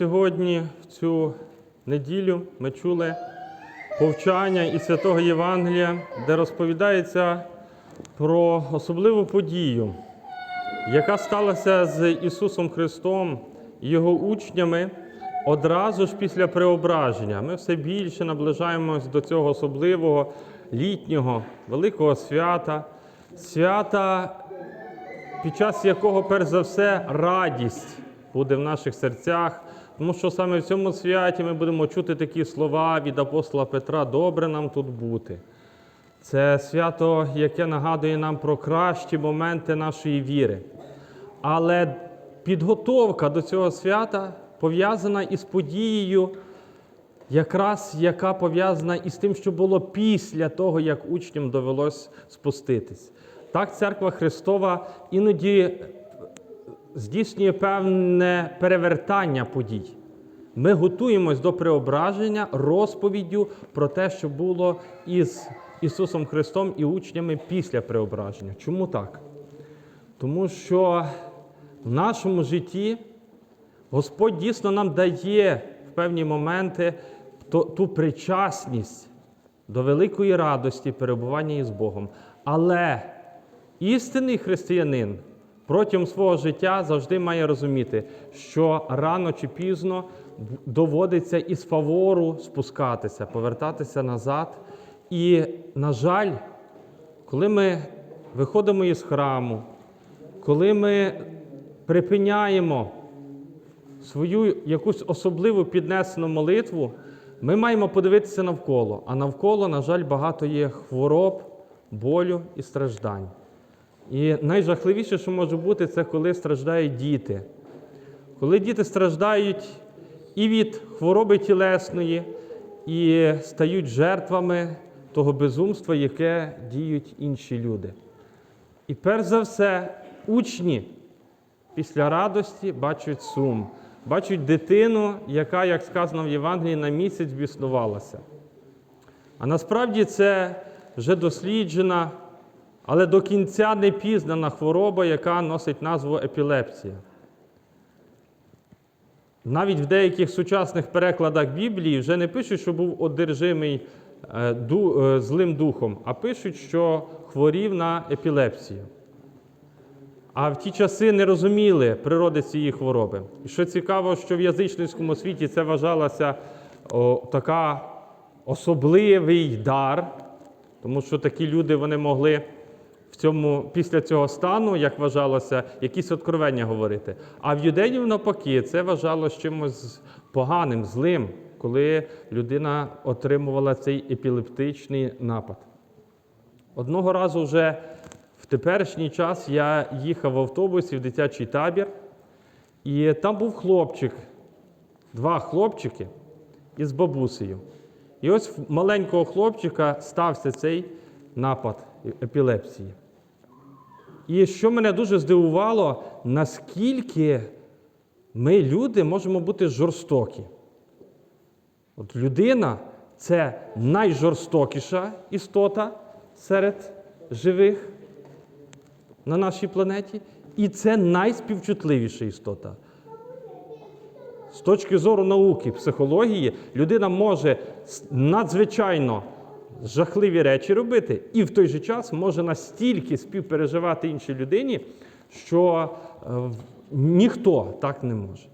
сьогодні, в цю неділю, ми чули повчання із святого Євангелія, де розповідається про особливу подію, яка сталася з Ісусом Христом і Його учнями одразу ж після преображення. Ми все більше наближаємось до цього особливого літнього великого свята, свята, під час якого, перш за все, радість буде в наших серцях. Тому що саме в цьому святі ми будемо чути такі слова від апостола Петра Добре нам тут бути. Це свято, яке нагадує нам про кращі моменти нашої віри. Але підготовка до цього свята пов'язана із подією, якраз яка пов'язана із тим, що було після того, як учням довелось спуститись. Так, церква Христова іноді здійснює певне перевертання подій. Ми готуємось до преображення розповіддю про те, що було із Ісусом Христом і учнями після преображення. Чому так? Тому що в нашому житті Господь дійсно нам дає в певні моменти ту, причасність до великої радості перебування із Богом. Але істинний християнин протягом свого життя завжди має розуміти, що рано чи пізно доводиться із фавору спускатися, повертатися назад. І, на жаль, коли ми виходимо із храму, коли ми припиняємо свою якусь особливу піднесену молитву, ми маємо подивитися навколо. А навколо, на жаль, багато є хвороб, болю і страждань. І найжахливіше, що може бути, це коли страждають діти. Коли діти страждають і від хвороби тілесної, і стають жертвами того безумства, яке діють інші люди. І перш за все, учні після радості бачать сум, бачать дитину, яка, як сказано в Євангелії, на місяць біснувалася. А насправді це вже досліджена, але до кінця не пізнана хвороба, яка носить назву епілепсія. Навіть в деяких сучасних перекладах Біблії вже не пишуть, що був одержимий е, е, злим духом, а пишуть, що хворів на епілепсію. А в ті часи не розуміли природи цієї хвороби. І що цікаво, що в язичницькому світі це вважалося о, така особливий дар, тому що такі люди вони могли в цьому, після цього стану, як вважалося, якісь откровення говорити. А в юдеїв навпаки, це вважалося чимось поганим, злим, коли людина отримувала цей епілептичний напад. Одного разу вже в теперішній час я їхав в автобусі в дитячий табір, і там був хлопчик, два хлопчики із бабусею. І ось в маленького хлопчика стався цей напад епілепсії. І що мене дуже здивувало, наскільки ми, люди, можемо бути жорстокі. От людина це найжорстокіша істота серед живих на нашій планеті, і це найспівчутливіша істота. З точки зору науки, психології, людина може надзвичайно жахливі речі робити, і в той же час може настільки співпереживати іншій людині, що е, ніхто так не може.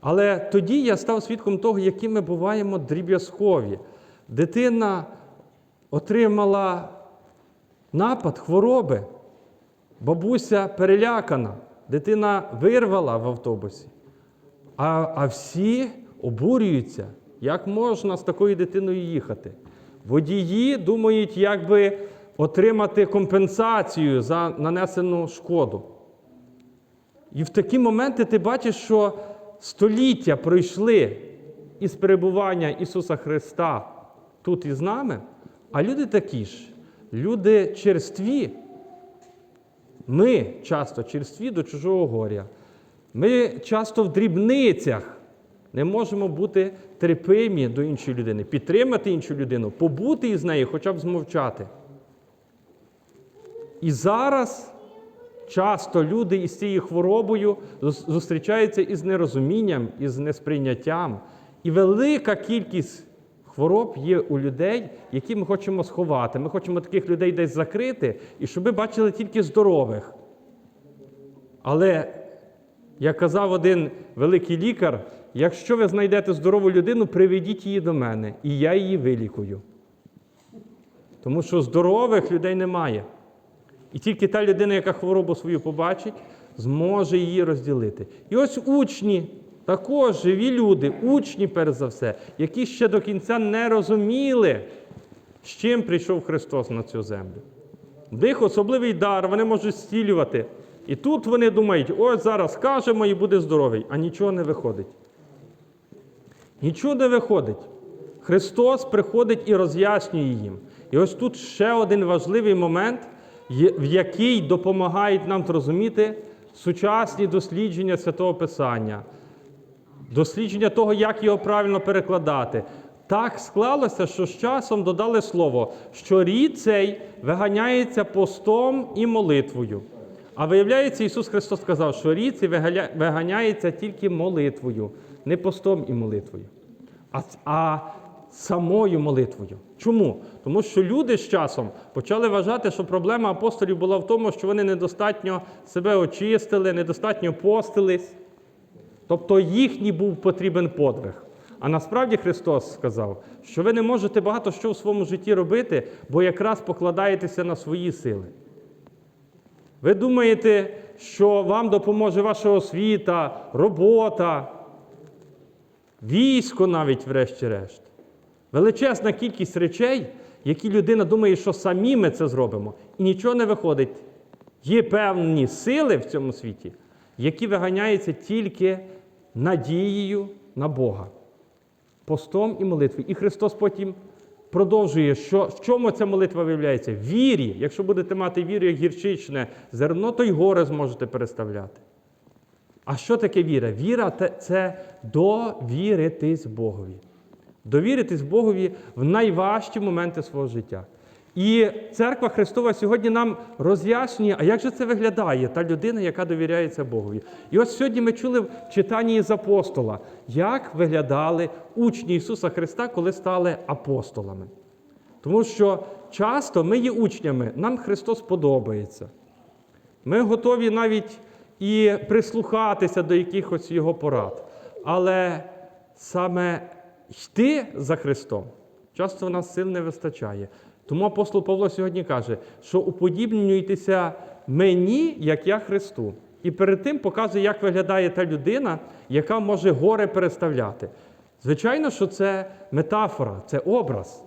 Але тоді я став свідком того, які ми буваємо дріб'язкові. Дитина отримала напад хвороби. Бабуся перелякана, дитина вирвала в автобусі. А, а всі обурюються, як можна з такою дитиною їхати. Водії думають, як би отримати компенсацію за нанесену шкоду. І в такі моменти ти бачиш, що століття пройшли із перебування Ісуса Христа тут із нами, а люди такі ж, люди черстві. Ми часто черстві до чужого горя. Ми часто в дрібницях не можемо бути терпимі до іншої людини, підтримати іншу людину, побути із нею, хоча б змовчати. І зараз часто люди із цією хворобою зустрічаються із нерозумінням, із несприйняттям. І велика кількість хвороб є у людей, які ми хочемо сховати. Ми хочемо таких людей десь закрити, і щоб ми бачили тільки здорових. Але, як казав один великий лікар, якщо ви знайдете здорову людину, приведіть її до мене, і я її вилікую. Тому що здорових людей немає. І тільки та людина, яка хворобу свою побачить, зможе її розділити. І ось учні, також живі люди, учні, перш за все, які ще до кінця не розуміли, з чим прийшов Христос на цю землю. В них особливий дар, вони можуть зцілювати. І тут вони думають, ось зараз кажемо і буде здоровий, а нічого не виходить. Нічого не виходить. Христос приходить і роз'яснює їм. І ось тут ще один важливий момент, в який допомагають нам зрозуміти сучасні дослідження Святого Писання, дослідження того, як його правильно перекладати. Так склалося, що з часом додали слово, що рід цей виганяється постом і молитвою. А виявляється, Ісус Христос сказав, що рід цей виганяється тільки молитвою, не постом і молитвою, а, а самою молитвою. Чому? Тому що люди з часом почали вважати, що проблема апостолів була в тому, що вони недостатньо себе очистили, недостатньо постились. Тобто їхній був потрібен подвиг. А насправді Христос сказав, що ви не можете багато що в своєму житті робити, бо якраз покладаєтеся на свої сили. Ви думаєте, що вам допоможе ваша освіта, робота, військо навіть, врешті-решт. Величезна кількість речей, які людина думає, що самі ми це зробимо, і нічого не виходить. Є певні сили в цьому світі, які виганяються тільки надією на Бога, постом і молитвою. І Христос потім продовжує, що в чому ця молитва виявляється? Вірі. Якщо будете мати віру як гірчичне зерно, то й гори зможете переставляти. А що таке віра? Віра це довіритись Богові. Довіритись Богові в найважчі моменти свого життя. І церква Христова сьогодні нам роз'яснює, а як же це виглядає, та людина, яка довіряється Богові. І ось сьогодні ми чули в читанні з апостола, як виглядали учні Ісуса Христа, коли стали апостолами. Тому що часто ми є учнями, нам Христос подобається. Ми готові навіть і прислухатися до якихось його порад. Але саме йти за Христом часто в нас сил не вистачає. Тому апостол Павло сьогодні каже, що уподібнюйтеся мені, як я Христу. І перед тим показує, як виглядає та людина, яка може горе переставляти. Звичайно, що це метафора, це образ.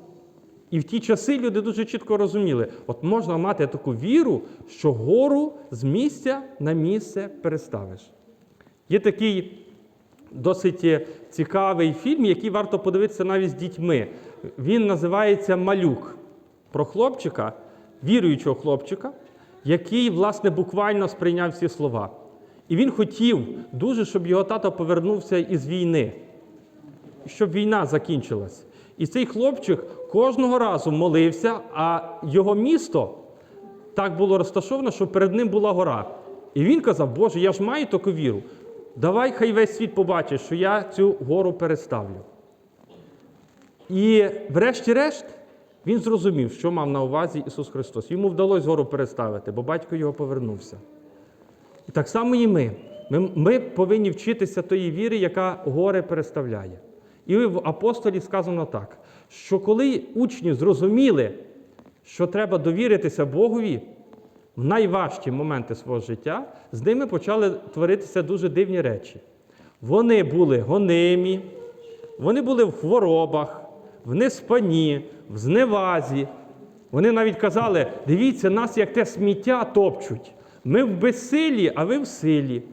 І в ті часи люди дуже чітко розуміли, от можна мати таку віру, що гору з місця на місце переставиш. Є такий досить е, цікавий фільм, який варто подивитися навіть з дітьми. Він називається Малюк про хлопчика, віруючого хлопчика, який, власне, буквально сприйняв всі слова. І він хотів дуже, щоб його тато повернувся із війни щоб війна закінчилась. І цей хлопчик кожного разу молився, а його місто так було розташовано, що перед ним була гора. І він казав, Боже, я ж маю таку віру. Давай хай весь світ побачить, що я цю гору переставлю. І врешті-решт він зрозумів, що мав на увазі Ісус Христос. Йому вдалося гору переставити, бо батько його повернувся. І так само і ми. Ми, ми повинні вчитися тої віри, яка гори переставляє. І в апостолі сказано так, що коли учні зрозуміли, що треба довіритися Богові в найважчі моменти свого життя, з ними почали творитися дуже дивні речі. Вони були гонимі, вони були в хворобах, в неспанні, в зневазі. Вони навіть казали: дивіться, нас як те сміття топчуть. Ми в безсилі, а ви в силі.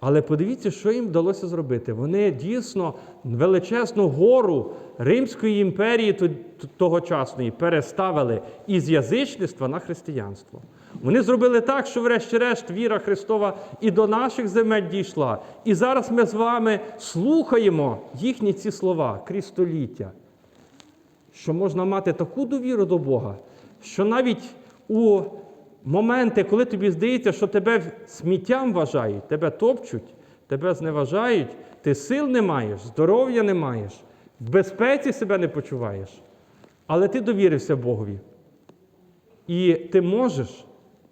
Але подивіться, що їм вдалося зробити. Вони дійсно величезну гору Римської імперії тогочасної переставили із язичництва на християнство. Вони зробили так, що, врешті-решт, віра Христова і до наших земель дійшла. І зараз ми з вами слухаємо їхні ці слова крізь століття що можна мати таку довіру до Бога, що навіть у моменти, коли тобі здається, що тебе сміттям вважають, тебе топчуть, тебе зневажають, ти сил не маєш, здоров'я не маєш, в безпеці себе не почуваєш. Але ти довірився Богові. І ти можеш,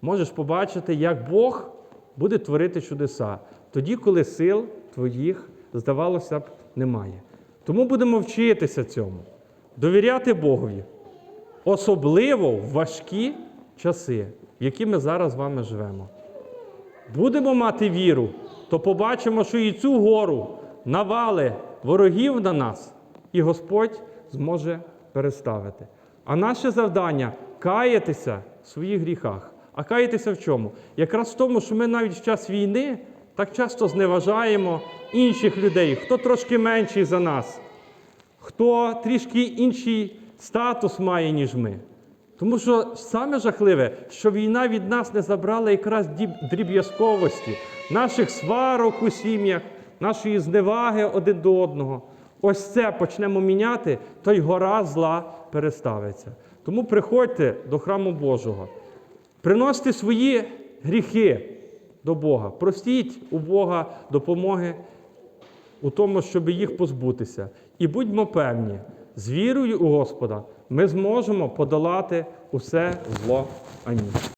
можеш побачити, як Бог буде творити чудеса, тоді, коли сил твоїх, здавалося б, немає. Тому будемо вчитися цьому, довіряти Богові, особливо в важкі часи, в які ми зараз з вами живемо. Будемо мати віру, то побачимо, що і цю гору навали ворогів на нас, і Господь зможе переставити. А наше завдання каятися в своїх гріхах. А каятися в чому? Якраз в тому, що ми навіть в час війни так часто зневажаємо інших людей, хто трошки менший за нас, хто трішки інший статус має, ніж ми. Тому що саме жахливе, що війна від нас не забрала якраз дріб'язковості, наших сварок у сім'ях, нашої зневаги один до одного. Ось це почнемо міняти, то й гора зла переставиться. Тому приходьте до храму Божого, приносьте свої гріхи до Бога, просіть у Бога допомоги у тому, щоб їх позбутися. І будьмо певні, з вірою у Господа ми зможемо подолати усе зло. Амінь.